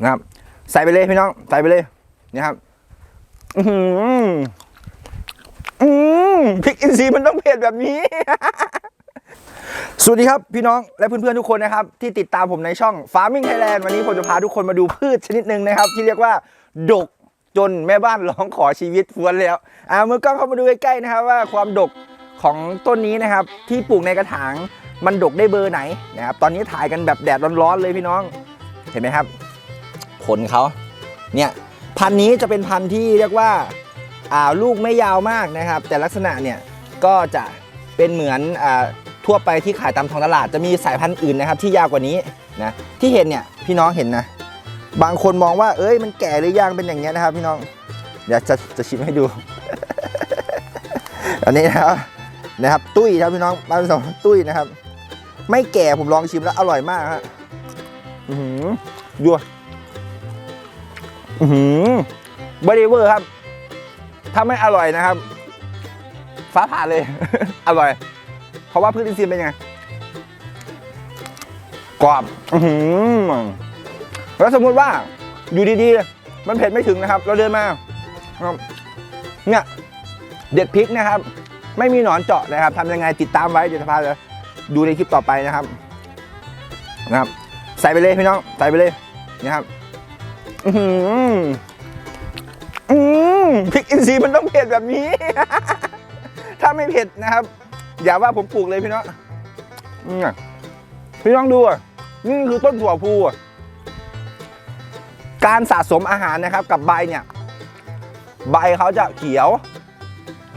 นะครับ ใส่ไปเลยพี่น้อง ใส่ไปเลยนะครับ อือหืออืมพริกอินทรีย์มันต้องเผ็ดแบบนี้ สวัสดีครับพี่น้องและเพื่อนๆทุกคนนะครับ ที่ติดตามผมในช่อง Farming Thailand วันนี้ผมจะพาทุกคนมาดูพืชชนิดหนึ่งนะครับ ที่เรียกว่า ดกจนแม่บ้านร้องขอชีวิตฟวนแล้วอ่ามือกล้องเข้ามาดูใกล้ๆนะครับว่าความดกของต้นนี้นะครับ ที่ปลูกในกระถางมันดกได้เบอร์ไหนนะครับตอนนี้ถ่ายกันแบบแดดร้อนๆเลยพี่น้อง เห็นไหมครับ ลเขาเนี่ยพันธุ์นี้จะเป็นพันธุ์ที่เรียกว่าอ่าลูกไม่ยาวมากนะครับ แต่ลักษณะเนี่ยก็จะเป็นเหมือนอ่าทั่วไปที่ขายตามท้องตลาดจะมีสายพันธุ์อื่นนะครับ ที่ยาวกว่านี้นะที่เห็นเนี่ยพี่น้องเห็นนะบางคนมองว่าเอ้ยมันแก่หรือยังเป็นอย่างเงี้ยนะครับ พี่น้องเดี๋ยวจะจะชิมให้ดู อันนี้นะครับนะครับตุ้ยครับพี่น้องบ้านสองตุ้ยนะครับ ไม่แก่ผมลองชิมแล้วอร่อยมากฮะอือหือยัว อือหือบริเวอร์ครับ ถ้าไม่อร่อยนะครับ ฟ้าผ่าเลย อร่อย เพราะว่าพืชอินทรีย์เป็นยังไงกรอบ อือหือแล้วสมมุติว่าอยู่ดีๆ มันเผ็ดไม่ถึงนะครับ เราเดินมาเนี่ยเด็ดพริกนะครับ ไม่มีหนอนเจาะนะครับทำยังไงติดตามไว้เดี๋ยวจะพาไปดูในคลิปต่อไปนะครับ นะครับ ใส่ไปเลยพี่น้อง ใส่ไปเลยนะครับ อือหืออืมพริกอินทรีย์มันต้องเผ็ดแบบนี้ ถ้าไม่เผ็ดนะครับ อย่าว่าผมปลูกเลยพี่น้องพี่น้องดูอะนี่คือต้นถั่วพูอะการสะสมอาหารนะครับกับใบเนี่ย ใบเขาจะเขียว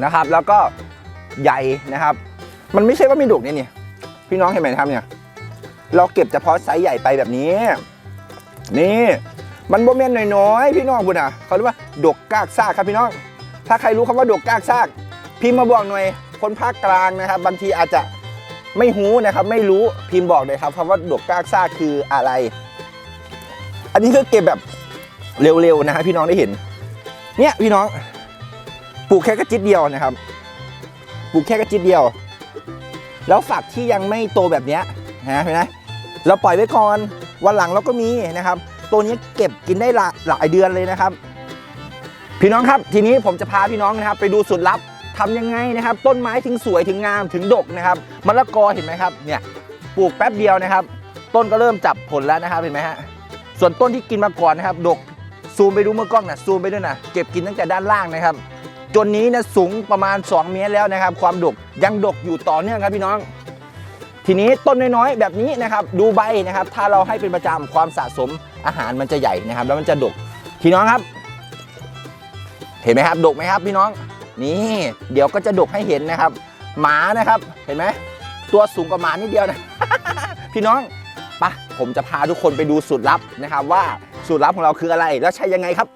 นะครับ แล้วก็ใหญ่นะครับ มันไม่ใช่ว่าไม่ดุเนี่ยนี่พี่น้องเห็นไหมครับเนี่ย เราเก็บเฉพาะไซส์ใหญ่ไปแบบนี้ นี่ มันโบเมนน้อยๆพี่น้องคุณอะ เขาเรียกว่าดกกากซากครับพี่น้อง ถ้าใครรู้คำว่าดกกากซากพิมพ์มาบอกหน่อย คนภาคกลางนะครับ บางทีอาจจะไม่หูนะครับ ไม่รู้พิมพ์บอกเลยครับคำว่าดกกากซากคืออะไร อันนี้คือเก็บแบบเร็วๆนะฮะพี่น้องได้เห็น เนี่ยพี่น้องปลูกแค่กระจิตเดียวนะครับปลูกแค่กระจิตเดียว แล้วฝักที่ยังไม่โตแบบเนี้ยนะเห็นไหมเราปล่อยไว้ก่อนวันหลังเราก็มีนะครับ ตัวนี้เก็บกินได้หลายหลายเดือนเลยนะครับ พี่น้องครับ ทีนี้ผมจะพาพี่น้องนะครับ ไปดูสูตรลับทำยังไงนะครับ ต้นไม้ถึงสวยถึงงามถึงดกนะครับมะละกอเห็นไหมครับเนี่ยปลูกแป๊บเดียวนะครับ ต้นก็เริ่มจับผลแล้วนะครับเห็นไหมฮะส่วนต้นที่กินมาก่อนนะครับ ดกซูมไปดูเมื่อกล้องนะซูมไปด้วยนะเก็บกินตั้งแต่ด้านล่างนะครับ จนนี้นะสูงประมาณ 2 เมตรแล้วนะครับ ความดกยังดกอยู่ต่อเนื่องครับพี่น้อง ทีนี้ต้นน้อยๆ แบบนี้นะครับดูใบนะครับ ถ้าเราให้เป็นประจำความสะสมอาหารมันจะใหญ่นะครับ แล้วมันจะดกพี่น้องครับ เห็นไหมครับ ดกไหมครับพี่น้อง นี่ เดี๋ยวก็จะดกให้เห็นนะครับ หมานะครับ เห็นไหมตัวสูงกว่าหมานิดเดียวนะ พี่น้องปะผมจะพาทุกคนไปดูสูตรลับนะครับ ว่าสูตรลับของเราคืออะไรแล้วใช้ยังไงครับ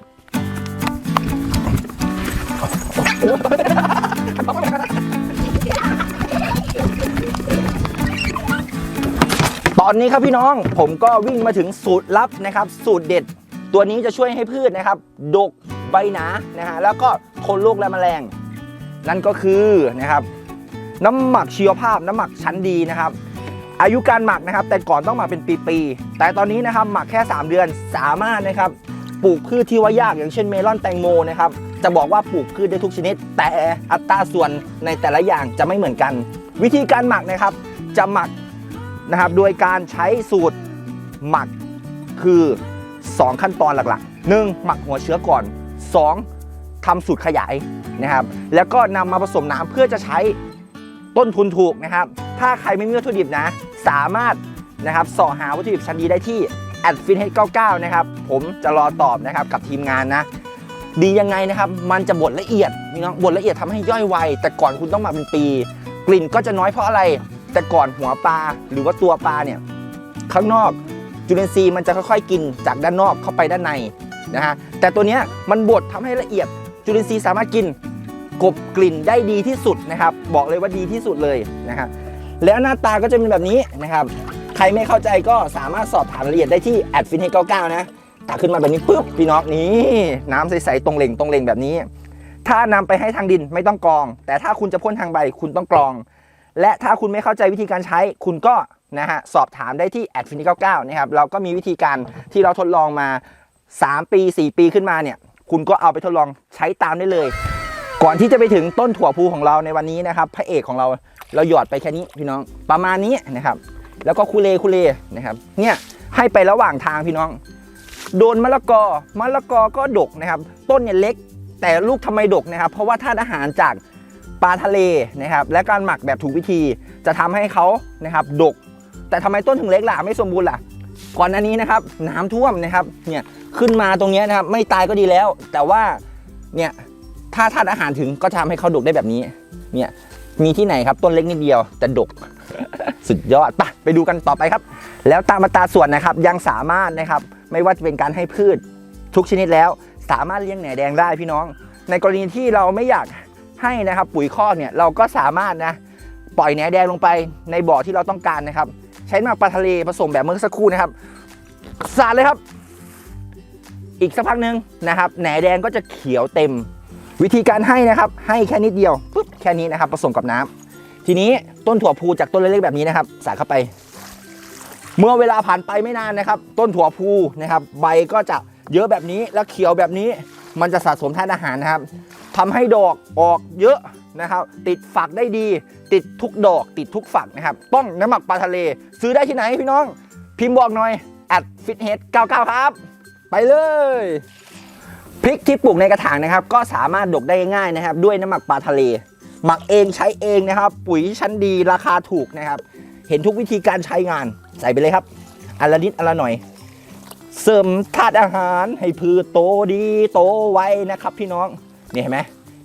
อนนี้ครับพี่น้องผมก็วิ่งมาถึงสูตรลับนะครับ สูตรเด็ด ตัวนี้จะช่วยให้พืชนะครับ ดกใบหนานะฮะแล้วก็ทนโรคและแมลง นั่นก็คือนะครับ น้ำหมักชีวภาพน้ำหมักชั้นดีนะครับ อายุการหมักนะครับ แต่ก่อนต้องหมักเป็นปีๆแต่ตอนนี้นะครับหมักแค่ 3 เดือนสามารถนะครับปลูกพืชที่ว่ายากอย่างเช่นเมลอนแตงโมนะครับจะบอกว่าปลูกพืชได้ทุกชนิด แต่อัตราส่วนในแต่ละอย่างจะไม่เหมือนกัน วิธีการหมักนะครับ จะหมัก นะครับ โดยการใช้สูตรหมักคือ 2 ขั้นตอนหลักๆ 1. หมักหัวเชื้อก่อน 2. ทำสูตรขยายนะครับ แล้วก็นำมาผสมน้ำเพื่อจะใช้ต้นทุนถูกนะครับ ถ้าใครไม่มีวัตถุดิบนะ สามารถนะครับสอหาวัตถุดิบชั้นดีได้ที่ a d f i n h 99นะครับ ผมจะรอตอบนะครับกับทีมงานนะ ดียังไงนะครับ มันจะบดละเอียดพี่น้องบดละเอียดทำให้ย่อยไว แต่ก่อนคุณต้องมาเป็นปี กลิ่นก็จะน้อยเพราะอะไร แต่ก่อนหัวปลาหรือว่าตัวปลาเนี่ยข้างนอกจุลินทรีย์มันจะค่อยๆ กินจากด้านนอกเข้าไปด้านในนะฮะแต่ตัวเนี้ยมันบดทำให้ละเอียดจุลินทรีย์สามารถกินกบกลิ่นได้ดีที่สุดนะครับ บอกเลยว่าดีที่สุดเลยนะฮะแล้วหน้าตาก็จะเป็นแบบนี้นะครับ ใครไม่เข้าใจก็สามารถสอบถามรายละเอียดได้ที่ a d f i n 99นะตักขึ้นมาแบบนี้ปุ๊บพี่น้องนี่น้ำใสๆตรงเหล่งตรงเหล่งแบบนี้ ถ้านำไปให้ทางดินไม่ต้องกรอง แต่ถ้าคุณจะพ่นทางใบคุณต้องกรอง และถ้าคุณไม่เข้าใจวิธีการใช้คุณก็นะฮะสอบถามได้ที่แอดฟินิเก้านะครับเราก็มีวิธีการที่เราทดลองมา 3 ปี 4 ปีขึ้นมาเนี่ย คุณก็เอาไปทดลองใช้ตามได้เลย ก่อนที่จะไปถึงต้นถั่วพูของเราในวันนี้นะครับ พระเอกของเราเราหยอดไปแค่นี้พี่น้องประมาณนี้นะครับ แล้วก็คูเลคูเลนะครับ เนี่ยให้ไประหว่างทางพี่น้อง โดนมะละกอมะละกอก็ดกนะครับ ต้นเนี่ยเล็ก แต่ลูกทำไมดกนะครับ เพราะว่าธาตุอาหารจาก ปลาทะเลนะครับและการหมักแบบถูกวิธีจะทำให้เขานะครับดก แต่ทำไมต้นถึงเล็กล่ะไม่สมบูรณ์ล่ะก่อนหน้านี้นะครับน้ำท่วมนะครับเนี่ยขึ้นมาตรงนี้นะครับไม่ตายก็ดีแล้ว แต่ว่าเนี่ยถ้าธาตุอาหารถึงก็จะทำให้เขาดกได้แบบนี้เนี่ยมีที่ไหนครับต้นเล็กนิดเดียวแต่ดกสุดยอดไปไปดูกันต่อไปครับ แล้วตามอัตราส่วนนะครับยังสามารถนะครับไม่ว่าจะเป็นการให้พืชทุกชนิดแล้ว สามารถเลี้ยงแหน่แดงได้พี่น้อง ในกรณีที่เราไม่อยาก ให้นะครับปุ๋ยคอกเนี่ยเราก็สามารถนะปล่อยแหนแดงลงไปในบ่อที่เราต้องการนะครับ ใช้หมักปลาทะเลผสมแบบเมื่อสักครู่นะครับสาดเลยครับ อีกสักพักหนึ่งนะครับแหนแดงก็จะเขียวเต็ม วิธีการให้นะครับ ให้แค่นิดเดียวปุ๊บแค่นี้นะครับผสมกับน้ำทีนี้ต้นถั่วพูจากต้นเล็กๆแบบนี้นะครับใส่เข้าไป เมื่อเวลาผ่านไปไม่นานนะครับ ต้นถั่วพูนะครับ ใบก็จะเยอะแบบนี้แล้วเขียวแบบนี้มันจะสะสมธาตุอาหารนะครับ ทำให้ดอกออกเยอะนะครับ ติดฝักได้ดี ติดทุกดอก ติดทุกฝักนะครับต้องน้ำหมักปลาทะเล ซื้อได้ที่ไหนพี่น้อง พิมพ์บอกหน่อย at fithead 99 ครับ ไปเลยพริกที่ปลูกในกระถางนะครับ ก็สามารถดกได้ง่ายนะครับ ด้วยน้ำหมักปลาทะเล หมักเองใช้เองนะครับ ปุ๋ยชั้นดีราคาถูกนะครับ เห็นทุกวิธีการใช้งานใส่ไปเลยครับอันละนิดอันละหน่อย เสริมธาตุอาหารให้พืชโตดีโตไวนะครับพี่น้อง นี่เห็นไหม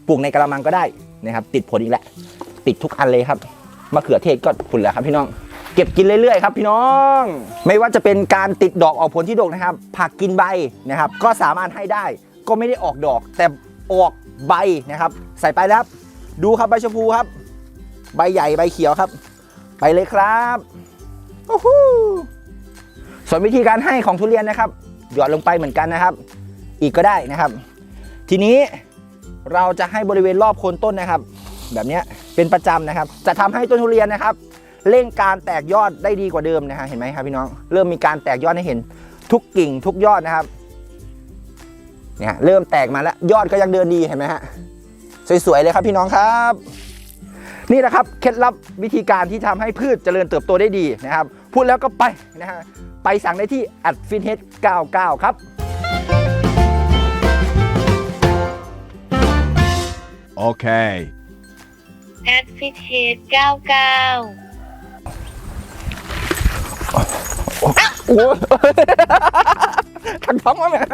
ปลูกในกระมังก็ได้นะครับ ติดผลอีกแล้วติดทุกอันเลยครับมะเขือเทศก็ผลแล้วครับพี่น้อง เก็บกินเรื่อยๆครับพี่น้อง ไม่ว่าจะเป็นการติดดอกออกผลที่ดกนะครับ ผักกินใบนะครับ ก็สามารถให้ได้ ก็ไม่ได้ออกดอก แต่ออกใบนะครับ ใส่ไปแล้วครับดูครับใบชมพูครับ ใบใหญ่ใบเขียวครับ ไปเลยครับโอ้โหส่วนวิธีการให้ของทุเรียนนะครับ หยอดลงไปเหมือนกันนะครับ อีกก็ได้นะครับ ทีนี้ เราจะให้บริเวณรอบโคนต้นนะครับ แบบนี้เป็นประจำนะครับ จะทำให้ต้นทุเรียนนะครับเร่งการแตกยอดได้ดีกว่าเดิมนะฮะเห็นไหมครับพี่น้องเริ่มมีการแตกยอดให้เห็นทุกกิ่งทุกยอดนะครับเนี่ยเริ่มแตกมาแล้วยอดก็ยังเดินดีเห็นไหมฮะสวยๆเลยครับพี่น้องครับ นี่แหละครับเคล็ดลับวิธีการที่ทำให้พืชเจริญเติบโตได้ดีนะครับ พูดแล้วก็ไปนะฮะไปสั่งได้ที่อัดฟินเฮด99 ครับ Okay. แอดฟิตเฮด99 โอ้ทั้งท้องวะเนี่ย